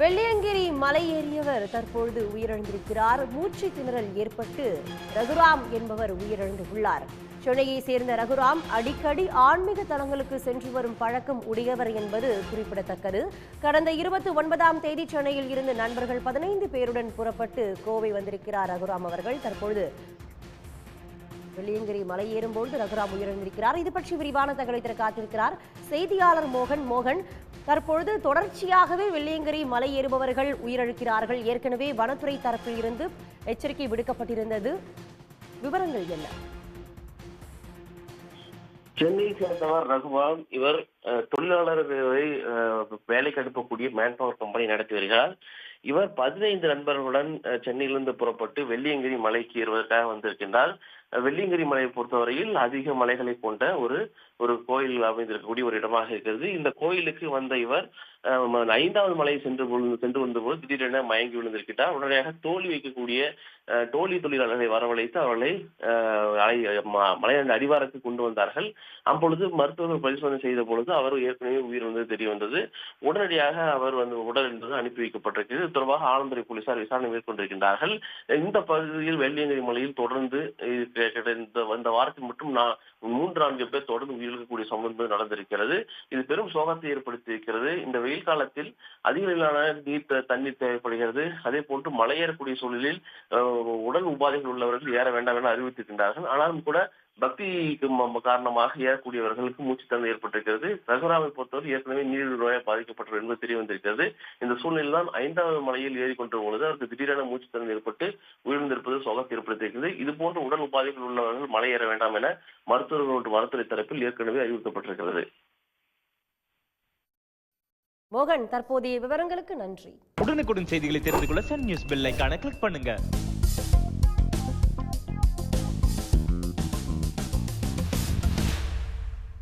வெள்ளியங்கிரி மலை ஏறியவர் தற்பொழுது உயிரிழந்திருக்கிறார். மூச்சு திணறல் ஏற்பட்டு ரகுராம் என்பவர் உயிரிழந்துள்ளார். சென்னையை சேர்ந்த ரகுராம் அடிக்கடி ஆன்மீக தலங்களுக்கு சென்று வரும் பழக்கம் உடையவர் என்பது குறிப்பிடத்தக்கது. கடந்த இருபத்தி ஒன்பதாம் தேதி சென்னையில் இருந்து நண்பர்கள் பதினைந்து பேருடன் புறப்பட்டு கோவை வந்திருக்கிறார் ரகுராம் அவர்கள். தற்பொழுது வெள்ளியங்கிரி மலை ஏறும்போது ரகுராம் உயிரிழந்திருக்கிறார். இது பற்றி விரிவான தகவலை தர காத்திருக்கிறார் செய்தியாளர் மோகன். மோகன் தற்பொழுது தொடர்ச்சியாகவே வெள்ளியங்கிரி மலை ஏறுபவர்கள் உயிரிழக்கிறார்கள். ஏற்கனவே வனத்துறை தரப்பில் இருந்து எச்சரிக்கை விடுக்கப்பட்டிருந்தது. விவரங்கள் என்ன? சென்னையை சேர்ந்தவர் ரகுமான் இவர் அஹ், தொழிலாளர்களை அஹ், வேலைக்கு அனுப்பக்கூடிய மேன்பவர் கம்பெனி நடத்தி வருகிறார். இவர் பதினைந்து நண்பர்களுடன் சென்னையிலிருந்து புறப்பட்டு வெள்ளியங்கிரி மலைக்கு ஏறுவதற்காக வந்திருக்கின்றார். வெள்ளியங்கிரி மலையை பொறுத்தவரையில் அதிக மலைகளை கொண்ட ஒரு ஒரு கோயில் அமைந்திருக்கக்கூடிய ஒரு இடமாக இருக்கிறது. இந்த கோயிலுக்கு வந்த இவர் ஐந்தாவது மலை சென்று சென்று வந்தபோது திடீரென மயங்கி விழுந்திருக்கிறார் உடனடியாக தோல்வி வைக்கக்கூடிய தோழி தொழிலாளர்களை வரவழைத்து அவர்களை அஹ், அடிவாரத்து ம- அடிவாரத்துக்கு கொண்டு வந்தார்கள். அப்பொழுது மருத்துவர்கள் பரிசோதனை செய்த பொழுது அவர் ஏற்கனவே உயிர் வந்தது தெரிய வந்தது உடனடியாக அவர் வந்து உடல் என்பது அனுப்பி வைக்கப்பட்டிருக்கிறது. இது தொடர்பாக ஆலந்துறை போலீசார் விசாரணை மேற்கொண்டிருக்கின்றார்கள். இந்த பகுதியில் வெள்ளியங்கிரி மலையில் தொடர்ந்து இந்த இந்த வாரத்தில் மட்டும் நான் மூன்று நான்கு பேர் தொடர்ந்து உயிரிழக்கக்கூடிய சம்பவம் நடந்திருக்கிறது. இது பெரும் சோகத்தை ஏற்படுத்தியிருக்கிறது. இந்த வெயில் காலத்தில் அதிக அளவிலான நீர் தண்ணீர் தேவைப்படுகிறது. அதே போன்று மலையேறக்கூடிய சூழலில் உடல் உபாதைகள் உள்ளவர்கள் ஏற வேண்டாம் என அறிவித்திருக்கின்றார்கள் ஆனாலும் கூட பக்திக்கு ம- காரணமாக ஏறக்கூடியவர்களுக்கு மூச்சுத்திறன் ஏற்பட்டிருக்கிறது. ரகுராமை பொறுத்தவரை ஏற்கனவே நீர் நோயால் பாதிக்கப்பட்டவர் என்பது தெரிய வந்திருக்கிறது. இந்த சூழ்நிலையில் தான் ஐந்தாவது மலையில் ஏறி கொண்ட பொழுது அவருக்கு திடீரென மூச்சுத்திறன் ஏற்பட்டு உயிர்ந்திருப்பது சோகத்தை ஏற்படுத்தியிருக்கிறது. இது போன்ற உடல் உபாதைகள் உள்ளவர்கள் மலை ஏற வேண்டாம் என மருத்துவர்கள் மற்றும் வனத்துறை தரப்பில் ஏற்கனவே அறிவுறுத்தப்பட்டிருக்கிறது. மோகன் தற்போதைய விவரங்களுக்கு நன்றி. உடனுக்குடன் செய்திகளை தெரிந்து கொள்ள சன் நியூஸ் பெல் ஐகானை கிளிக் பண்ணுங்க.